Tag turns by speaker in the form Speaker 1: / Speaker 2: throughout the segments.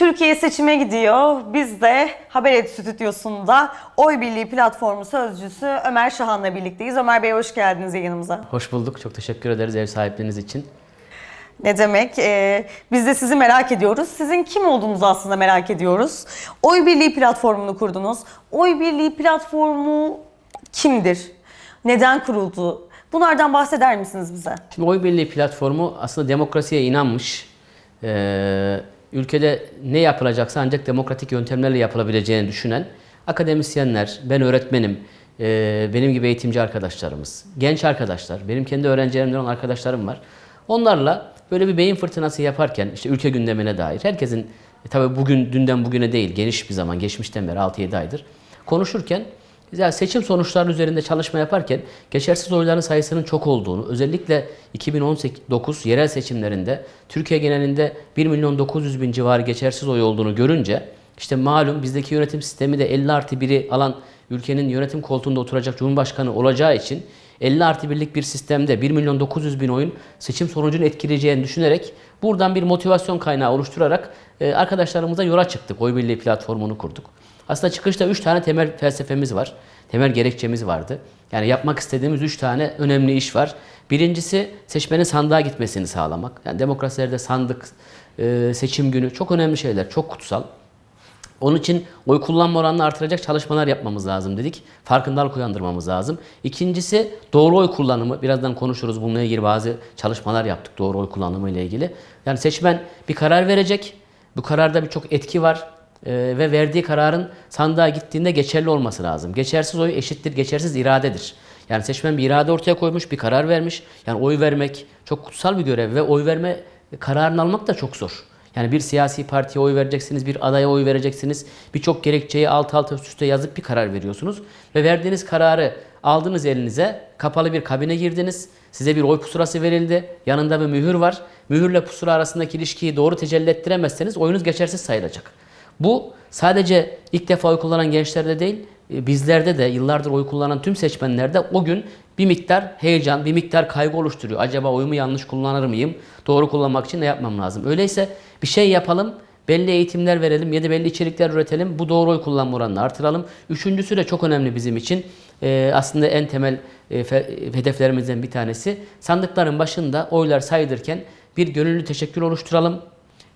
Speaker 1: Türkiye seçime gidiyor. Biz de Haber Stüdyosu'nda Oy Birliği platformu sözcüsü Ömer Şahan'la birlikteyiz. Ömer Bey hoş geldiniz yayınımıza.
Speaker 2: Hoş bulduk. Çok teşekkür ederiz ev sahipliğiniz için.
Speaker 1: Ne demek? Ee, biz de sizi merak ediyoruz. Sizin kim olduğunuzu aslında merak ediyoruz. Oy Birliği platformunu kurdunuz. Oy Birliği platformu kimdir? Neden kuruldu? Bunlardan bahseder misiniz bize?
Speaker 2: Şimdi Oy Birliği platformu aslında demokrasiye inanmış. Ee, ülkede ne yapılacaksa ancak demokratik yöntemlerle yapılabileceğini düşünen akademisyenler, ben öğretmenim, e, benim gibi eğitimci arkadaşlarımız, genç arkadaşlar, benim kendi öğrencilerimden olan arkadaşlarım var. Onlarla böyle bir beyin fırtınası yaparken işte ülke gündemine dair herkesin e, tabii bugün dünden bugüne değil geniş bir zaman geçmişten beri 6-7 aydır konuşurken ya seçim sonuçları üzerinde çalışma yaparken geçersiz oyların sayısının çok olduğunu, özellikle 2019 yerel seçimlerinde Türkiye genelinde 1 milyon 900 bin civarı geçersiz oy olduğunu görünce işte malum bizdeki yönetim sistemi de 50 artı 1'i alan ülkenin yönetim koltuğunda oturacak Cumhurbaşkanı olacağı için 50 artı 1'lik bir sistemde 1 milyon 900 bin oyun seçim sonucunu etkileyeceğini düşünerek buradan bir motivasyon kaynağı oluşturarak e, arkadaşlarımıza yola çıktık. Oy Birliği platformunu kurduk. Aslında çıkışta 3 tane temel felsefemiz var. Temel gerekçemiz vardı. Yani yapmak istediğimiz 3 tane önemli iş var. Birincisi seçmenin sandığa gitmesini sağlamak. Yani demokrasilerde sandık, e, seçim günü çok önemli şeyler, çok kutsal. Onun için oy kullanma oranını artıracak çalışmalar yapmamız lazım dedik. Farkındalık uyandırmamız lazım. İkincisi doğru oy kullanımı. Birazdan konuşuruz. Bununla ilgili bazı çalışmalar yaptık doğru oy kullanımı ile ilgili. Yani seçmen bir karar verecek. Bu kararda birçok etki var. Ee, ve verdiği kararın sandığa gittiğinde geçerli olması lazım. Geçersiz oy eşittir, geçersiz iradedir. Yani seçmen bir irade ortaya koymuş, bir karar vermiş. Yani oy vermek çok kutsal bir görev ve oy verme kararını almak da çok zor. Yani bir siyasi partiye oy vereceksiniz, bir adaya oy vereceksiniz. Birçok gerekçeyi alt alta üst üste yazıp bir karar veriyorsunuz. Ve verdiğiniz kararı aldınız elinize, kapalı bir kabine girdiniz. Size bir oy pusulası verildi. Yanında bir mühür var. Mühürle pusula arasındaki ilişkiyi doğru tecelli ettiremezseniz oyunuz geçersiz sayılacak. Bu sadece ilk defa oy kullanan gençlerde değil, e, bizlerde de yıllardır oy kullanan tüm seçmenlerde o gün bir miktar heyecan, bir miktar kaygı oluşturuyor. Acaba oyumu yanlış kullanır mıyım? Doğru kullanmak için ne yapmam lazım? Öyleyse bir şey yapalım, belli eğitimler verelim ya da belli içerikler üretelim. Bu doğru oy kullanma oranını artıralım. Üçüncüsü de çok önemli bizim için. Ee, aslında en temel e, hedeflerimizden bir tanesi. Sandıkların başında oylar sayılırken bir gönüllü teşekkür oluşturalım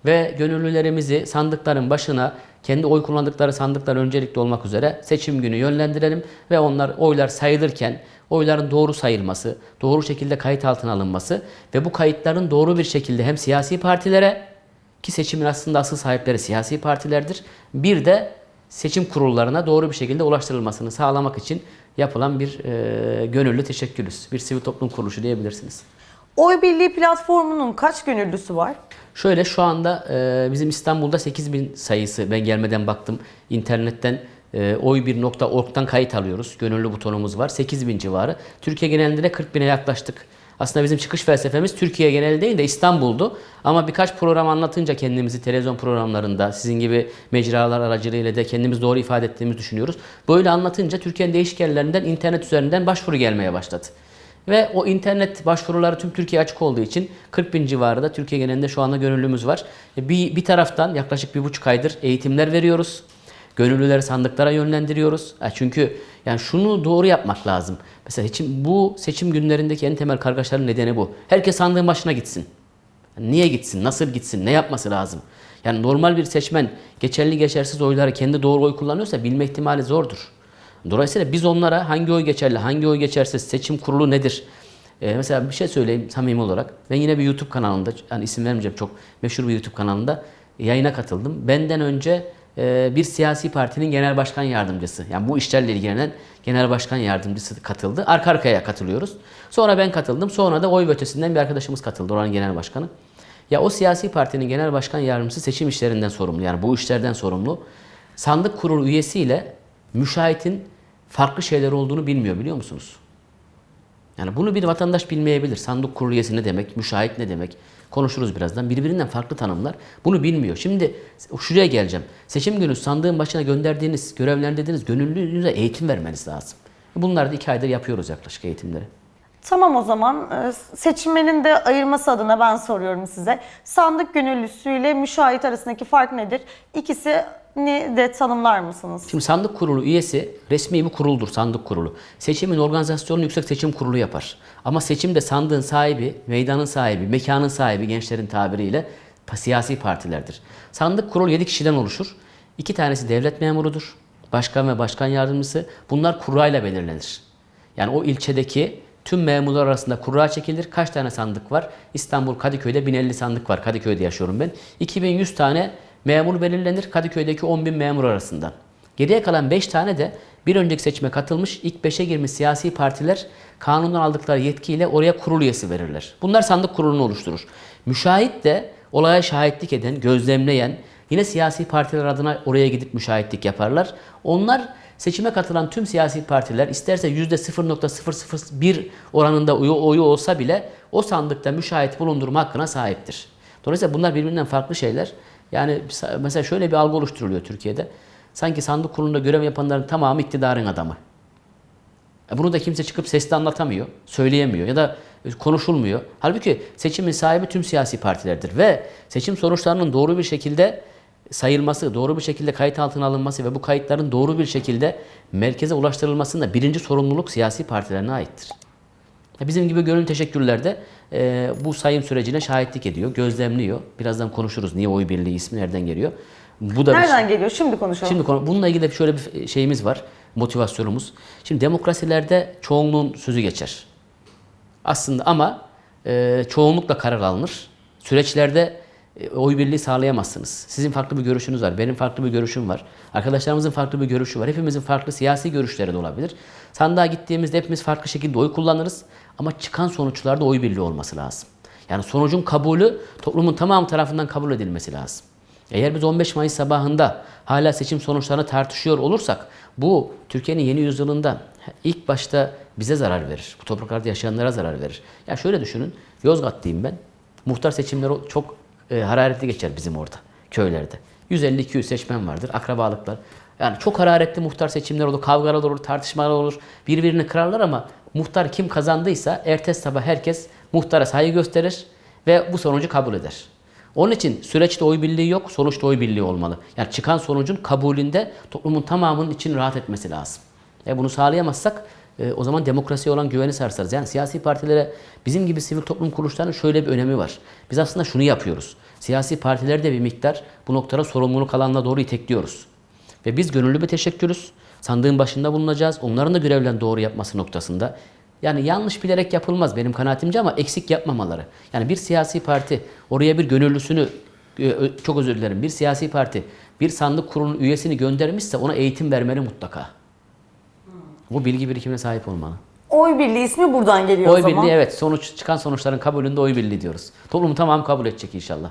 Speaker 2: ve gönüllülerimizi sandıkların başına kendi oy kullandıkları sandıklar öncelikli olmak üzere seçim günü yönlendirelim ve onlar oylar sayılırken oyların doğru sayılması, doğru şekilde kayıt altına alınması ve bu kayıtların doğru bir şekilde hem siyasi partilere ki seçimin aslında asıl sahipleri siyasi partilerdir. Bir de seçim kurullarına doğru bir şekilde ulaştırılmasını sağlamak için yapılan bir e, gönüllü teşekkürüz. Bir sivil toplum kuruluşu diyebilirsiniz.
Speaker 1: Oy Birliği platformunun kaç gönüllüsü var?
Speaker 2: Şöyle şu anda e, bizim İstanbul'da 8000 sayısı ben gelmeden baktım internetten e, oy1.org'dan kayıt alıyoruz. Gönüllü butonumuz var. 8000 civarı. Türkiye genelinde de 40 bine yaklaştık. Aslında bizim çıkış felsefemiz Türkiye geneli değil de İstanbul'du. Ama birkaç program anlatınca kendimizi televizyon programlarında sizin gibi mecralar aracılığıyla da kendimizi doğru ifade ettiğimizi düşünüyoruz. Böyle anlatınca Türkiye'nin değişik yerlerinden internet üzerinden başvuru gelmeye başladı. Ve o internet başvuruları tüm Türkiye açık olduğu için 40 bin civarında Türkiye genelinde şu anda gönüllümüz var. Bir, bir taraftan yaklaşık bir buçuk aydır eğitimler veriyoruz. Gönüllüleri sandıklara yönlendiriyoruz. Ha, Çünkü yani şunu doğru yapmak lazım. Mesela seçim, bu seçim günlerindeki en temel kargaşaların nedeni bu. Herkes sandığın başına gitsin. Niye gitsin? Nasıl gitsin? Ne yapması lazım? Yani normal bir seçmen geçerli geçersiz oyları kendi doğru oy kullanıyorsa bilme ihtimali zordur. Dolayısıyla biz onlara hangi oy geçerli, hangi oy geçersiz, seçim kurulu nedir? Ee, mesela bir şey söyleyeyim samimi olarak. Ben yine bir YouTube kanalında, yani isim vermeyeceğim çok meşhur bir YouTube kanalında yayına katıldım. Benden önce e, bir siyasi partinin genel başkan yardımcısı, yani bu işlerle ilgilenen genel başkan yardımcısı katıldı. Arka arkaya katılıyoruz. Sonra ben katıldım. Sonra da oy ötesinden bir arkadaşımız katıldı, oranın genel başkanı. Ya o siyasi partinin genel başkan yardımcısı seçim işlerinden sorumlu. Yani bu işlerden sorumlu. Sandık kurulu üyesiyle müşahitin farklı şeyler olduğunu bilmiyor biliyor musunuz? Yani bunu bir vatandaş bilmeyebilir. Sandık kurulu üyesi ne demek, müşahit ne demek? Konuşuruz birazdan. Birbirinden farklı tanımlar. Bunu bilmiyor. Şimdi şuraya geleceğim. Seçim günü sandığın başına gönderdiğiniz, görevlendirdiğiniz gönüllünüze eğitim vermeniz lazım. Bunları da iki aydır yapıyoruz yaklaşık eğitimleri.
Speaker 1: Tamam o zaman e, seçmenin de ayırması adına ben soruyorum size. Sandık gönüllüsüyle müşahit arasındaki fark nedir? İkisini de tanımlar mısınız?
Speaker 2: Şimdi sandık kurulu üyesi resmi bir kuruldur sandık kurulu. Seçimin organizasyonunu Yüksek Seçim Kurulu yapar. Ama seçimde sandığın sahibi, meydanın sahibi, mekanın sahibi gençlerin tabiriyle siyasi partilerdir. Sandık kurulu 7 kişiden oluşur. İki tanesi devlet memurudur. Başkan ve başkan yardımcısı. Bunlar kurayla belirlenir. Yani o ilçedeki tüm memurlar arasında kura çekilir. Kaç tane sandık var? İstanbul Kadıköy'de 1050 sandık var. Kadıköy'de yaşıyorum ben. 2100 tane memur belirlenir Kadıköy'deki 10.000 memur arasından. Geriye kalan 5 tane de bir önceki seçime katılmış ilk 5'e girmiş siyasi partiler kanundan aldıkları yetkiyle oraya kurul üyesi verirler. Bunlar sandık kurulunu oluşturur. Müşahit de olaya şahitlik eden, gözlemleyen, yine siyasi partiler adına oraya gidip müşahitlik yaparlar. Onlar seçime katılan tüm siyasi partiler isterse %0.001 oranında oyu, oyu olsa bile o sandıkta müşahit bulundurma hakkına sahiptir. Dolayısıyla bunlar birbirinden farklı şeyler. Yani mesela şöyle bir algı oluşturuluyor Türkiye'de. Sanki sandık kurulunda görev yapanların tamamı iktidarın adamı. E Bunu da kimse çıkıp sesli anlatamıyor, söyleyemiyor ya da konuşulmuyor. Halbuki seçimin sahibi tüm siyasi partilerdir ve seçim sonuçlarının doğru bir şekilde sayılması, doğru bir şekilde kayıt altına alınması ve bu kayıtların doğru bir şekilde merkeze ulaştırılmasında birinci sorumluluk siyasi partilerine aittir. E Bizim gibi gönül teşekkürlerde e, bu sayım sürecine şahitlik ediyor, gözlemliyor. Birazdan konuşuruz niye oy birliği ismi nereden geliyor. Bu da bir-
Speaker 1: Nereden geliyor? Şimdi konuşalım.
Speaker 2: Şimdi konu- bununla ilgili de şöyle bir şeyimiz var, motivasyonumuz. Şimdi demokrasilerde çoğunluğun sözü geçer. Aslında ama e, çoğunlukla karar alınır. Süreçlerde oy birliği sağlayamazsınız. Sizin farklı bir görüşünüz var, benim farklı bir görüşüm var. Arkadaşlarımızın farklı bir görüşü var. Hepimizin farklı siyasi görüşleri de olabilir. Sandığa gittiğimizde hepimiz farklı şekilde oy kullanırız. Ama çıkan sonuçlarda oy birliği olması lazım. Yani sonucun kabulü toplumun tamamı tarafından kabul edilmesi lazım. Eğer biz 15 Mayıs sabahında hala seçim sonuçlarını tartışıyor olursak bu Türkiye'nin yeni yüzyılında ilk başta bize zarar verir. Bu topraklarda yaşayanlara zarar verir. Ya şöyle düşünün. Yozgat'tayım ben. Muhtar seçimleri çok e, hararetli geçer bizim orada köylerde. 150-200 seçmen vardır. Akrabalıklar. Yani çok hararetli muhtar seçimler olur. Kavgalar olur, tartışmalar olur. Birbirini kırarlar ama muhtar kim kazandıysa ertesi sabah herkes muhtara saygı gösterir ve bu sonucu kabul eder. Onun için süreçte oy birliği yok, sonuçta oy birliği olmalı. Yani çıkan sonucun kabulünde toplumun tamamının için rahat etmesi lazım. E bunu sağlayamazsak e, o zaman demokrasiye olan güveni sarsarız. Yani siyasi partilere bizim gibi sivil toplum kuruluşlarının şöyle bir önemi var. Biz aslında şunu yapıyoruz. Siyasi partileri de bir miktar bu noktada sorumluluk alanına doğru itekliyoruz. Ve biz gönüllü bir teşekkürüz. Sandığın başında bulunacağız. Onların da görevlerini doğru yapması noktasında. Yani yanlış bilerek yapılmaz benim kanaatimce ama eksik yapmamaları. Yani bir siyasi parti oraya bir gönüllüsünü, e, çok özür dilerim, bir siyasi parti bir sandık kurulunun üyesini göndermişse ona eğitim vermeli mutlaka. Bu bilgi birikimine sahip olmalı.
Speaker 1: Oy birliği ismi buradan geliyor o
Speaker 2: Oy
Speaker 1: zaman.
Speaker 2: birliği evet sonuç çıkan sonuçların kabulünde oy birliği diyoruz. Toplumu tamam kabul edecek inşallah.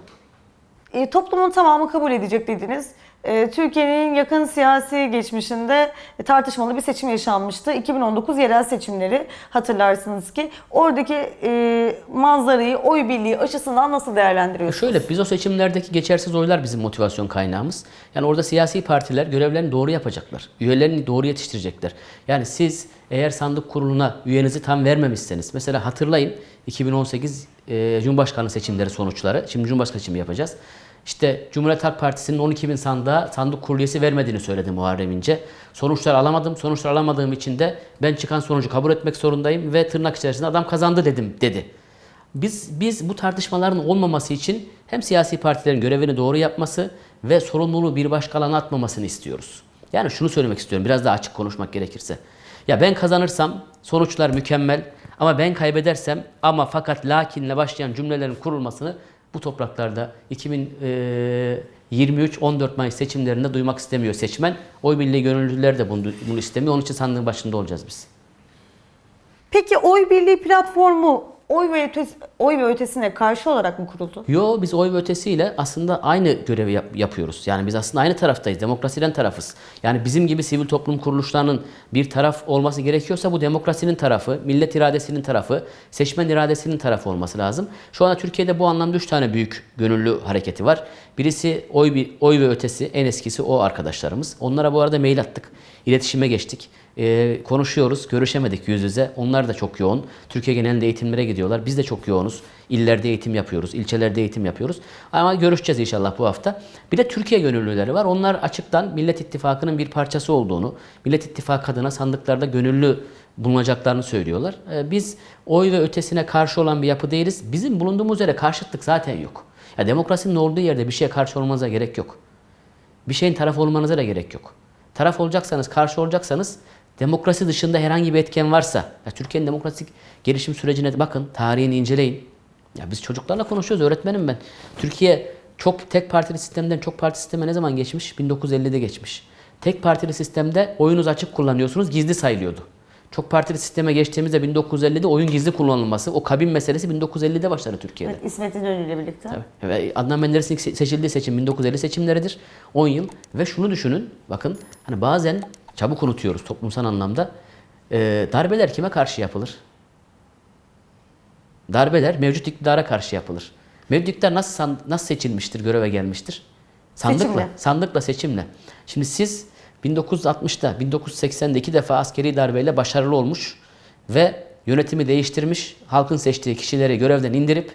Speaker 1: E, toplumun tamamı kabul edecek dediniz. E, Türkiye'nin yakın siyasi geçmişinde e, tartışmalı bir seçim yaşanmıştı. 2019 yerel seçimleri hatırlarsınız ki. Oradaki e, manzarayı oy birliği açısından nasıl değerlendiriyorsunuz?
Speaker 2: Şöyle biz o seçimlerdeki geçersiz oylar bizim motivasyon kaynağımız. Yani orada siyasi partiler görevlerini doğru yapacaklar. Üyelerini doğru yetiştirecekler. Yani siz eğer sandık kuruluna üyenizi tam vermemişseniz mesela hatırlayın 2018 e, Cumhurbaşkanı seçimleri sonuçları. Şimdi Cumhurbaşkanı seçimi yapacağız. İşte Cumhuriyet Halk Partisi'nin 12 bin sandığa sandık kurulu vermediğini söyledi Muharrem İnce. Sonuçlar alamadım. Sonuçlar alamadığım için de ben çıkan sonucu kabul etmek zorundayım ve tırnak içerisinde adam kazandı dedim dedi. Biz biz bu tartışmaların olmaması için hem siyasi partilerin görevini doğru yapması ve sorumluluğu bir başka alana atmamasını istiyoruz. Yani şunu söylemek istiyorum biraz daha açık konuşmak gerekirse. Ya ben kazanırsam sonuçlar mükemmel ama ben kaybedersem ama fakat lakinle başlayan cümlelerin kurulmasını bu topraklarda 2023 14 Mayıs seçimlerinde duymak istemiyor seçmen. Oy birliği gönüllüler de bunu, bunu istemiyor. Onun için sandığın başında olacağız biz.
Speaker 1: Peki oy birliği platformu oy ve, ötesi, oy ve ötesine karşı olarak mı kuruldu?
Speaker 2: Yo biz oy ve ötesiyle aslında aynı görevi yap- yapıyoruz. Yani biz aslında aynı taraftayız. Demokrasiden tarafız. Yani bizim gibi sivil toplum kuruluşlarının bir taraf olması gerekiyorsa bu demokrasinin tarafı, millet iradesinin tarafı, seçmen iradesinin tarafı olması lazım. Şu anda Türkiye'de bu anlamda üç tane büyük gönüllü hareketi var. Birisi oy, oy ve ötesi en eskisi o arkadaşlarımız. Onlara bu arada mail attık. İletişime geçtik. Ee, konuşuyoruz, görüşemedik yüz yüze. Onlar da çok yoğun. Türkiye genelinde eğitimlere gidiyorlar. Biz de çok yoğunuz. İllerde eğitim yapıyoruz, ilçelerde eğitim yapıyoruz. Ama görüşeceğiz inşallah bu hafta. Bir de Türkiye gönüllüleri var. Onlar açıktan Millet İttifakı'nın bir parçası olduğunu, Millet İttifakı adına sandıklarda gönüllü bulunacaklarını söylüyorlar. Ee, biz oy ve ötesine karşı olan bir yapı değiliz. Bizim bulunduğumuz yere karşıtlık zaten yok. Ya demokrasinin olduğu yerde bir şeye karşı olmanıza gerek yok. Bir şeyin taraf olmanıza da gerek yok. Taraf olacaksanız, karşı olacaksanız demokrasi dışında herhangi bir etken varsa, ya Türkiye'nin demokratik gelişim sürecine bakın, tarihini inceleyin. Ya biz çocuklarla konuşuyoruz, öğretmenim ben. Türkiye çok tek partili sistemden çok parti sisteme ne zaman geçmiş? 1950'de geçmiş. Tek partili sistemde oyunuz açık kullanıyorsunuz, gizli sayılıyordu. Çok partili sisteme geçtiğimizde 1950'de oyun gizli kullanılması, o kabin meselesi 1950'de başladı Türkiye'de.
Speaker 1: Evet, İsmet İnönü ile birlikte.
Speaker 2: Tabii. Ve Adnan Menderes'in seçildiği seçim 1950 seçimleridir. 10 yıl. Ve şunu düşünün. Bakın hani bazen çabuk unutuyoruz toplumsal anlamda. Ee, darbeler kime karşı yapılır? Darbeler mevcut iktidara karşı yapılır. Mevcut iktidar nasıl, nasıl seçilmiştir, göreve gelmiştir? Sandıkla.
Speaker 1: Seçimle.
Speaker 2: Sandıkla, seçimle. Şimdi siz 1960'da, 1980'de iki defa askeri darbeyle başarılı olmuş ve yönetimi değiştirmiş, halkın seçtiği kişileri görevden indirip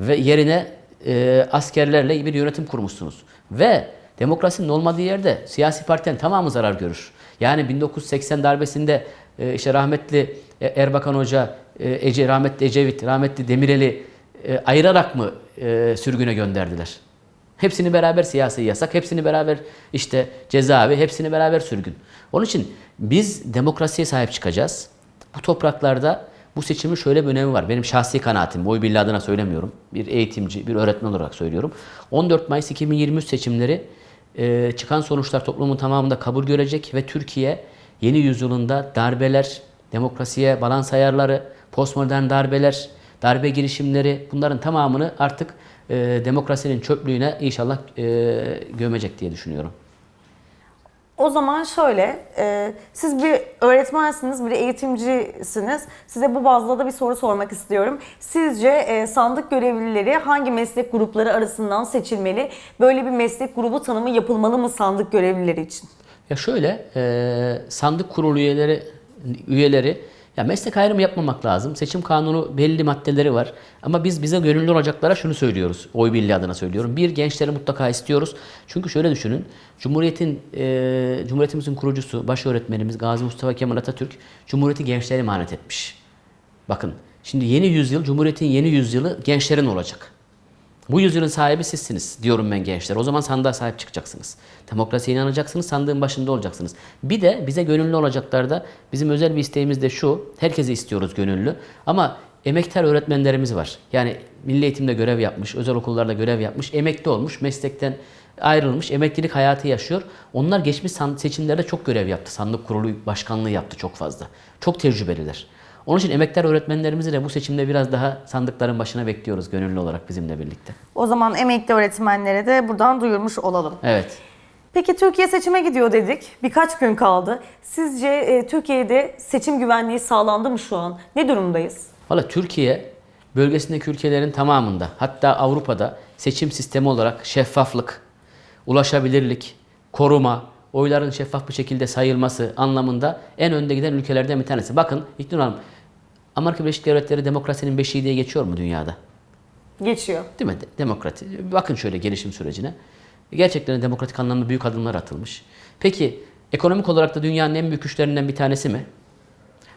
Speaker 2: ve yerine e, askerlerle bir yönetim kurmuşsunuz. Ve demokrasinin olmadığı yerde siyasi partinin tamamı zarar görür. Yani 1980 darbesinde e, işte rahmetli e, Erbakan Hoca, e, Ece, rahmetli Ecevit, rahmetli Demirel'i ayırarak mı sürgüne gönderdiler? Hepsini beraber siyasi yasak, hepsini beraber işte cezaevi, hepsini beraber sürgün. Onun için biz demokrasiye sahip çıkacağız. Bu topraklarda bu seçimin şöyle bir önemi var. Benim şahsi kanaatim, oy birliği adına söylemiyorum. Bir eğitimci, bir öğretmen olarak söylüyorum. 14 Mayıs 2023 seçimleri e, çıkan sonuçlar toplumun tamamında kabul görecek ve Türkiye yeni yüzyılında darbeler, demokrasiye balans ayarları, postmodern darbeler, darbe girişimleri bunların tamamını artık e, demokrasinin çöplüğüne inşallah e, gömecek diye düşünüyorum.
Speaker 1: O zaman şöyle, e, siz bir öğretmensiniz, bir eğitimcisiniz. Size bu bazda da bir soru sormak istiyorum. Sizce e, sandık görevlileri hangi meslek grupları arasından seçilmeli? Böyle bir meslek grubu tanımı yapılmalı mı sandık görevlileri için?
Speaker 2: Ya şöyle, e, sandık kurulu üyeleri üyeleri ya meslek ayrımı yapmamak lazım. Seçim kanunu belli maddeleri var. Ama biz bize gönüllü olacaklara şunu söylüyoruz. Oy birliği adına söylüyorum. Bir, gençleri mutlaka istiyoruz. Çünkü şöyle düşünün. Cumhuriyetin, e, Cumhuriyetimizin kurucusu, baş öğretmenimiz Gazi Mustafa Kemal Atatürk, Cumhuriyeti gençlere emanet etmiş. Bakın, şimdi yeni yüzyıl, Cumhuriyet'in yeni yüzyılı gençlerin olacak. Bu yüzyılın sahibi sizsiniz diyorum ben gençler. O zaman sandığa sahip çıkacaksınız. Demokrasiye inanacaksınız, sandığın başında olacaksınız. Bir de bize gönüllü olacaklarda bizim özel bir isteğimiz de şu. Herkesi istiyoruz gönüllü. Ama emektar öğretmenlerimiz var. Yani milli eğitimde görev yapmış, özel okullarda görev yapmış, emekli olmuş, meslekten ayrılmış, emeklilik hayatı yaşıyor. Onlar geçmiş seçimlerde çok görev yaptı. Sandık kurulu başkanlığı yaptı çok fazla. Çok tecrübeliler. Onun için emektar öğretmenlerimizi de bu seçimde biraz daha sandıkların başına bekliyoruz gönüllü olarak bizimle birlikte.
Speaker 1: O zaman emekli öğretmenlere de buradan duyurmuş olalım.
Speaker 2: Evet.
Speaker 1: Peki Türkiye seçime gidiyor dedik. Birkaç gün kaldı. Sizce e, Türkiye'de seçim güvenliği sağlandı mı şu an? Ne durumdayız?
Speaker 2: Valla Türkiye bölgesindeki ülkelerin tamamında hatta Avrupa'da seçim sistemi olarak şeffaflık, ulaşabilirlik, koruma, oyların şeffaf bir şekilde sayılması anlamında en önde giden ülkelerden bir tanesi. Bakın İknur Hanım, Amerika Birleşik Devletleri demokrasinin beşiği diye geçiyor mu dünyada?
Speaker 1: Geçiyor.
Speaker 2: Değil mi? De- Demokrati. Bakın şöyle gelişim sürecine. Gerçekten de demokratik anlamda büyük adımlar atılmış. Peki ekonomik olarak da dünyanın en büyük güçlerinden bir tanesi mi?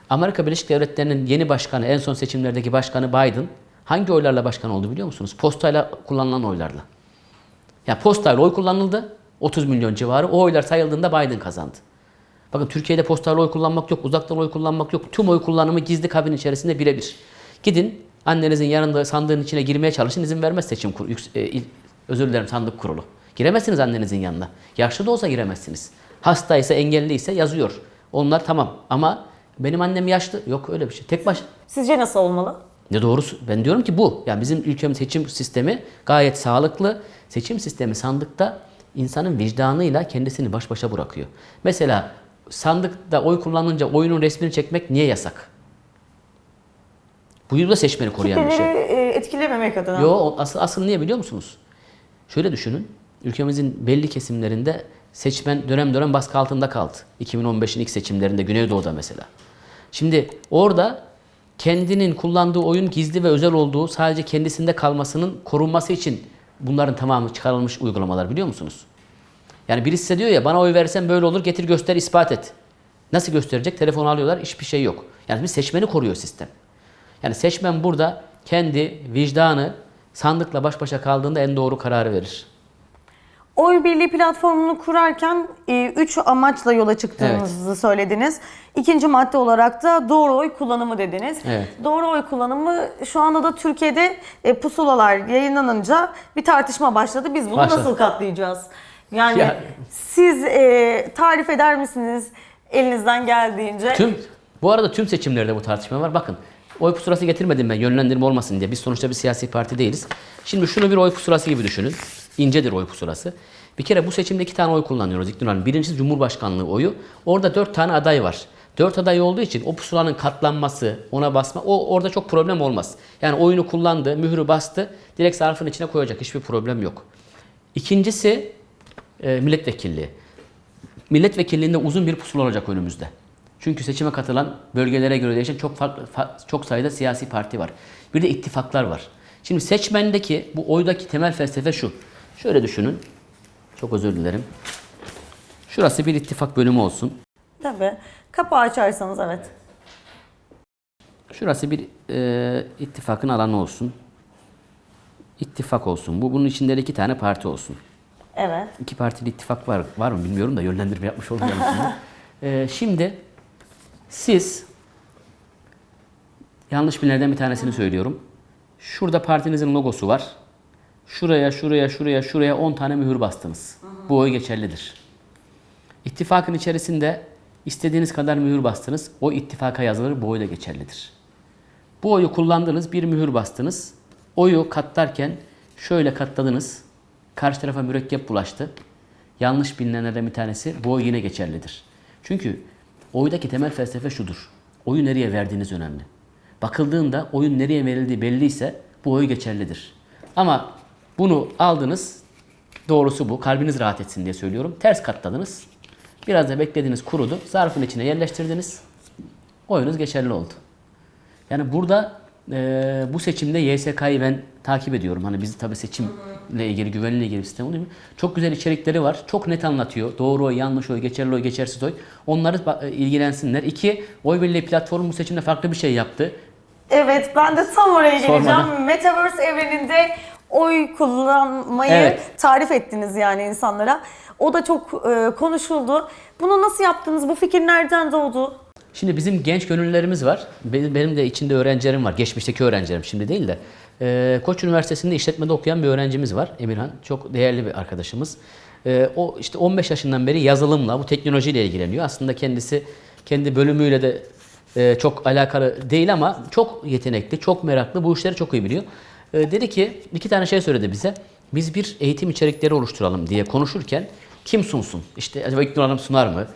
Speaker 2: Amerika Birleşik Devletleri'nin yeni başkanı, en son seçimlerdeki başkanı Biden hangi oylarla başkan oldu biliyor musunuz? Postayla kullanılan oylarla. Ya postayla oy kullanıldı. 30 milyon civarı. O oylar sayıldığında Biden kazandı. Bakın Türkiye'de postayla oy kullanmak yok, uzaktan oy kullanmak yok. Tüm oy kullanımı gizli kabin içerisinde birebir. Gidin annenizin yanında sandığın içine girmeye çalışın izin vermez seçim kurulu, e, özür dilerim sandık kurulu. Giremezsiniz annenizin yanına. Yaşlı da olsa giremezsiniz. Hastaysa, engelliyse yazıyor. Onlar tamam ama benim annem yaşlı. Yok öyle bir şey. Tek baş.
Speaker 1: Sizce nasıl olmalı?
Speaker 2: Ne doğrusu ben diyorum ki bu. Yani bizim ülkemiz seçim sistemi gayet sağlıklı. Seçim sistemi sandıkta insanın vicdanıyla kendisini baş başa bırakıyor. Mesela sandıkta oy kullanınca oyunun resmini çekmek niye yasak? Bu yılda seçmeni koruyan bir şey.
Speaker 1: Kitleleri e, etkilememek adına.
Speaker 2: Yo asıl, asıl niye biliyor musunuz? Şöyle düşünün. Ülkemizin belli kesimlerinde seçmen dönem dönem baskı altında kaldı. 2015'in ilk seçimlerinde Güneydoğu'da mesela. Şimdi orada kendinin kullandığı oyun gizli ve özel olduğu sadece kendisinde kalmasının korunması için bunların tamamı çıkarılmış uygulamalar biliyor musunuz? Yani birisi size diyor ya bana oy versen böyle olur getir göster ispat et. Nasıl gösterecek? Telefonu alıyorlar hiçbir şey yok. Yani bir seçmeni koruyor sistem. Yani seçmen burada kendi vicdanı sandıkla baş başa kaldığında en doğru kararı verir.
Speaker 1: Oy Birliği platformunu kurarken 3 amaçla yola çıktığınızı söylediniz. İkinci madde olarak da doğru oy kullanımı dediniz.
Speaker 2: Evet.
Speaker 1: Doğru oy kullanımı şu anda da Türkiye'de e, pusulalar yayınlanınca bir tartışma başladı. Biz bunu
Speaker 2: Başladı.
Speaker 1: nasıl katlayacağız? Yani
Speaker 2: Ya-
Speaker 1: siz e, tarif eder misiniz elinizden geldiğince?
Speaker 2: Tüm bu arada tüm seçimlerde bu tartışma var. Bakın oy pusulası getirmedim ben yönlendirme olmasın diye. Biz sonuçta bir siyasi parti değiliz. Şimdi şunu bir oy pusulası gibi düşünün. İncedir oy pusulası. Bir kere bu seçimde iki tane oy kullanıyoruz İknur Hanım. Birincisi Cumhurbaşkanlığı oyu. Orada dört tane aday var. Dört aday olduğu için o pusulanın katlanması, ona basma, o orada çok problem olmaz. Yani oyunu kullandı, mührü bastı, direkt zarfın içine koyacak. Hiçbir problem yok. İkincisi e, milletvekilliği. Milletvekilliğinde uzun bir pusula olacak önümüzde. Çünkü seçime katılan bölgelere göre değişen çok farklı fa- çok sayıda siyasi parti var. Bir de ittifaklar var. Şimdi seçmendeki bu oydaki temel felsefe şu. Şöyle düşünün. Çok özür dilerim. Şurası bir ittifak bölümü olsun.
Speaker 1: Tabii. Kapağı açarsanız evet.
Speaker 2: Şurası bir e, ittifakın alanı olsun. İttifak olsun. Bu bunun içinde de iki tane parti olsun.
Speaker 1: Evet.
Speaker 2: İki partili ittifak var var mı bilmiyorum da yönlendirme yapmış olmayalım şimdi. Ee, şimdi siz yanlış bilenlerden bir tanesini söylüyorum. Şurada partinizin logosu var. Şuraya, şuraya, şuraya, şuraya 10 tane mühür bastınız. Bu oy geçerlidir. İttifakın içerisinde istediğiniz kadar mühür bastınız. O ittifaka yazılır, bu oy da geçerlidir. Bu oyu kullandınız, bir mühür bastınız. Oyu katlarken şöyle katladınız. Karşı tarafa mürekkep bulaştı. Yanlış bilinenlerden bir tanesi bu oy yine geçerlidir. Çünkü oydaki temel felsefe şudur. Oyu nereye verdiğiniz önemli. Bakıldığında oyun nereye verildiği belliyse bu oy geçerlidir. Ama bunu aldınız, doğrusu bu, kalbiniz rahat etsin diye söylüyorum. Ters katladınız. Biraz da beklediniz kurudu. Zarfın içine yerleştirdiniz. Oyunuz geçerli oldu. Yani burada e, bu seçimde YSK'yı ben takip ediyorum. Hani biz tabii seçimle ilgili, güvenle ilgili bir sistem oluyor. Çok güzel içerikleri var. Çok net anlatıyor. Doğru oy, yanlış oy, geçerli oy, geçersiz oy. Onları e, ilgilensinler. İki, oy birliği platformu bu seçimde farklı bir şey yaptı.
Speaker 1: Evet ben de tam oraya geleceğim. Metaverse evreninde oy kullanmayı
Speaker 2: Evet.
Speaker 1: tarif ettiniz yani insanlara. O da çok e, konuşuldu. Bunu nasıl yaptınız? Bu fikir nereden doğdu?
Speaker 2: Şimdi bizim genç gönüllülerimiz var. Benim, benim de içinde öğrencilerim var. Geçmişteki öğrencilerim şimdi değil de. Ee, Koç Üniversitesi'nde işletmede okuyan bir öğrencimiz var. Emirhan. Çok değerli bir arkadaşımız. Ee, o işte 15 yaşından beri yazılımla, bu teknolojiyle ilgileniyor. Aslında kendisi kendi bölümüyle de e, çok alakalı değil ama çok yetenekli, çok meraklı. Bu işleri çok iyi biliyor. Ee, dedi ki iki tane şey söyledi bize. Biz bir eğitim içerikleri oluşturalım diye konuşurken kim sunsun? İşte acaba İknur Hanım sunar mı?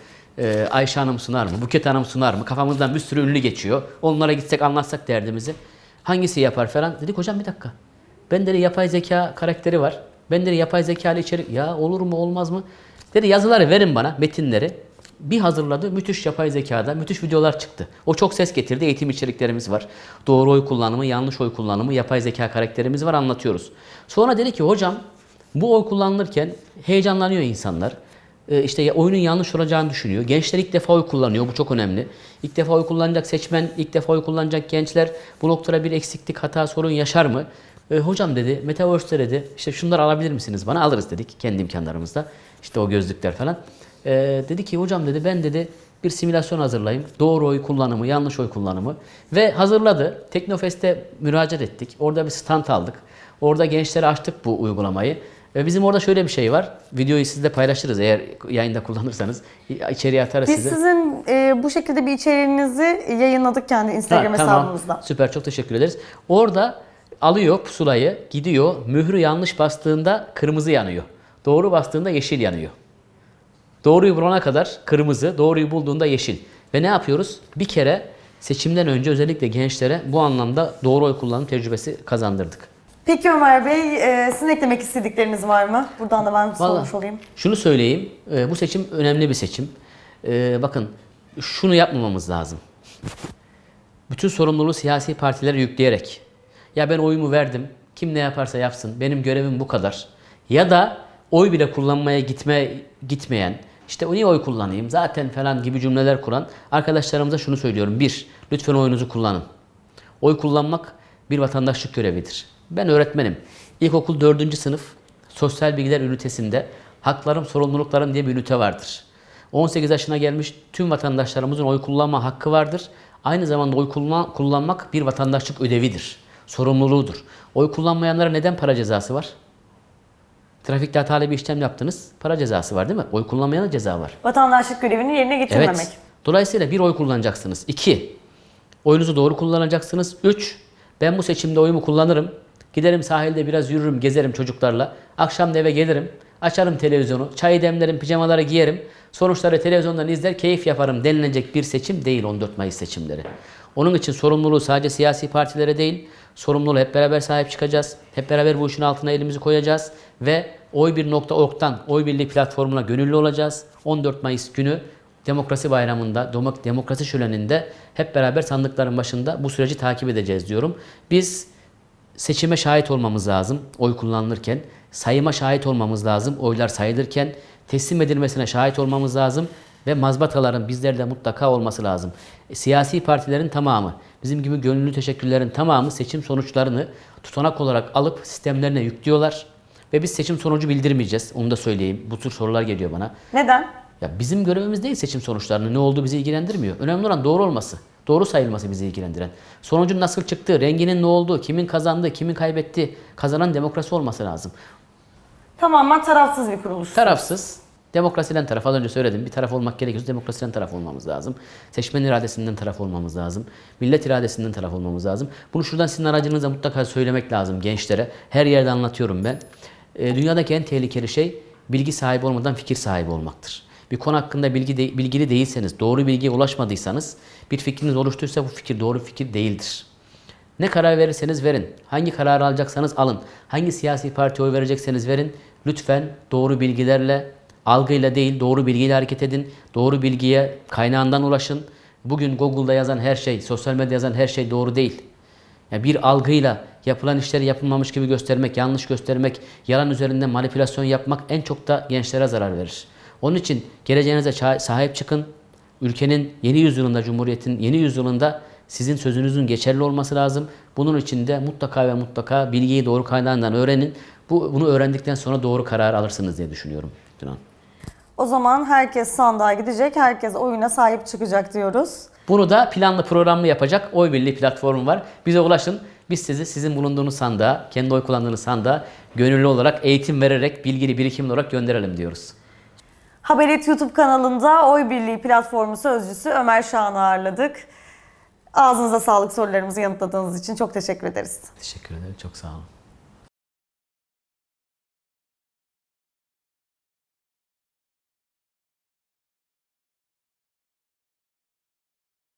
Speaker 2: Ee, Ayşe Hanım sunar mı? Buket Hanım sunar mı? Kafamızdan bir sürü ünlü geçiyor. Onlara gitsek anlatsak derdimizi. Hangisi yapar falan. Dedik hocam bir dakika. Ben dedi yapay zeka karakteri var. Ben dedi yapay zeka ile içerik. Ya olur mu olmaz mı? Dedi yazıları verin bana metinleri. Bir hazırladı. Müthiş yapay zekada müthiş videolar çıktı. O çok ses getirdi. Eğitim içeriklerimiz var. Doğru oy kullanımı, yanlış oy kullanımı, yapay zeka karakterimiz var anlatıyoruz. Sonra dedi ki hocam bu oy kullanılırken heyecanlanıyor insanlar. Ee, işte oyunun yanlış olacağını düşünüyor. Gençler ilk defa oy kullanıyor. Bu çok önemli. İlk defa oy kullanacak seçmen, ilk defa oy kullanacak gençler bu noktada bir eksiklik, hata, sorun yaşar mı? Ee, hocam dedi, Metaverse'de dedi, işte şunları alabilir misiniz bana? Alırız dedik kendi imkanlarımızda. İşte o gözlükler falan. Ee, dedi ki hocam dedi ben dedi bir simülasyon hazırlayayım. Doğru oy kullanımı, yanlış oy kullanımı. Ve hazırladı. Teknofest'e müracaat ettik. Orada bir stand aldık. Orada gençlere açtık bu uygulamayı. Ve bizim orada şöyle bir şey var. Videoyu sizle paylaşırız eğer yayında kullanırsanız. İçeriye atarız
Speaker 1: Biz
Speaker 2: size.
Speaker 1: sizin e, bu şekilde bir içeriğinizi yayınladık kendi Instagram
Speaker 2: Ha, tamam.
Speaker 1: hesabımızda.
Speaker 2: Süper çok teşekkür ederiz. Orada alıyor pusulayı, gidiyor. Mührü yanlış bastığında kırmızı yanıyor. Doğru bastığında yeşil yanıyor. Doğruyu bulana kadar kırmızı, doğruyu bulduğunda yeşil. Ve ne yapıyoruz? Bir kere seçimden önce özellikle gençlere bu anlamda doğru oy kullanım tecrübesi kazandırdık.
Speaker 1: Peki Ömer Bey, e, sizin eklemek istedikleriniz var mı? Buradan da ben
Speaker 2: Vallahi
Speaker 1: sormuş olayım.
Speaker 2: Şunu söyleyeyim. e, Bu seçim önemli bir seçim. E, Bakın şunu yapmamamız lazım. Bütün sorumluluğu siyasi partilere yükleyerek ya ben oyumu verdim. Kim ne yaparsa yapsın. Benim görevim bu kadar. Ya da oy bile kullanmaya gitme gitmeyen işte niye oy kullanayım zaten falan gibi cümleler kuran arkadaşlarımıza şunu söylüyorum. Bir, lütfen oyunuzu kullanın. Oy kullanmak bir vatandaşlık görevidir. Ben öğretmenim. İlkokul 4. sınıf sosyal bilgiler ünitesinde haklarım, sorumluluklarım diye bir ünite vardır. 18 yaşına gelmiş tüm vatandaşlarımızın oy kullanma hakkı vardır. Aynı zamanda oy kullan- kullanmak bir vatandaşlık ödevidir. Sorumluluğudur. Oy kullanmayanlara neden para cezası var? Trafikte hatalı bir işlem yaptınız. Para cezası var değil mi? Oy kullanmayana ceza var.
Speaker 1: Vatandaşlık görevini yerine getirmemek.
Speaker 2: Evet. Dolayısıyla bir oy kullanacaksınız. İki, oyunuzu doğru kullanacaksınız. Üç, ben bu seçimde oyumu kullanırım. Giderim sahilde biraz yürürüm, gezerim çocuklarla. Akşam eve gelirim. Açarım televizyonu, çayı demlerim, pijamaları giyerim. Sonuçları televizyondan izler, keyif yaparım denilecek bir seçim değil 14 Mayıs seçimleri. Onun için sorumluluğu sadece siyasi partilere değil, sorumluluğu hep beraber sahip çıkacağız. Hep beraber bu işin altına elimizi koyacağız ve oy1.org'dan oy birliği platformuna gönüllü olacağız. 14 Mayıs günü Demokrasi Bayramı'nda, demok- demokrasi şöleninde hep beraber sandıkların başında bu süreci takip edeceğiz diyorum. Biz seçime şahit olmamız lazım oy kullanılırken, sayıma şahit olmamız lazım oylar sayılırken, teslim edilmesine şahit olmamız lazım ve mazbataların bizlerde mutlaka olması lazım. E, siyasi partilerin tamamı, bizim gibi gönüllü teşekkürlerin tamamı seçim sonuçlarını tutanak olarak alıp sistemlerine yüklüyorlar. Ve biz seçim sonucu bildirmeyeceğiz. Onu da söyleyeyim. Bu tür sorular geliyor bana.
Speaker 1: Neden?
Speaker 2: Ya bizim görevimiz değil seçim sonuçlarının ne olduğu bizi ilgilendirmiyor. Önemli olan doğru olması. Doğru sayılması bizi ilgilendiren. Sonucun nasıl çıktığı, renginin ne olduğu, kimin kazandığı, kimin kaybettiği, kazanan demokrasi olması lazım.
Speaker 1: Tamamen tarafsız bir kuruluş.
Speaker 2: Tarafsız, demokrasiden taraf. Az önce söyledim. Bir taraf olmak gerekiyorsa demokrasiden taraf olmamız lazım. Seçmen iradesinden taraf olmamız lazım. Millet iradesinden taraf olmamız lazım. Bunu şuradan sizin aracınızla mutlaka söylemek lazım gençlere. Her yerde anlatıyorum ben. E, dünyadaki en tehlikeli şey bilgi sahibi olmadan fikir sahibi olmaktır. Bir konu hakkında bilgi de- bilgili değilseniz, doğru bilgiye ulaşmadıysanız, bir fikriniz oluştuysa bu fikir doğru fikir değildir. Ne karar verirseniz verin. Hangi kararı alacaksanız alın. Hangi siyasi partiye oy verecekseniz verin. Lütfen doğru bilgilerle, algıyla değil doğru bilgiyle hareket edin. Doğru bilgiye kaynağından ulaşın. Bugün Google'da yazan her şey, sosyal medyada yazan her şey doğru değil. Ya bir algıyla yapılan işleri yapılmamış gibi göstermek, yanlış göstermek, yalan üzerinde manipülasyon yapmak en çok da gençlere zarar verir. Onun için geleceğinize sahip çıkın. Ülkenin yeni yüzyılında, Cumhuriyet'in yeni yüzyılında sizin sözünüzün geçerli olması lazım. Bunun için de mutlaka ve mutlaka bilgiyi doğru kaynağından öğrenin. Bu, bunu öğrendikten sonra doğru karar alırsınız diye düşünüyorum. Dünan.
Speaker 1: O zaman herkes sandığa gidecek, herkes oyuna sahip çıkacak diyoruz.
Speaker 2: Bunu da planlı programlı yapacak oy birliği platformu var. Bize ulaşın. Biz sizi sizin bulunduğunuz sandığa, kendi oy kullandığınız sandığa gönüllü olarak eğitim vererek bilgili birikim olarak gönderelim diyoruz.
Speaker 1: Haberit YouTube kanalında Oy Birliği platformu sözcüsü Ömer Şahan'ı ağırladık. Ağzınıza sağlık sorularımızı yanıtladığınız için çok teşekkür ederiz.
Speaker 2: Teşekkür ederim. Çok sağ olun.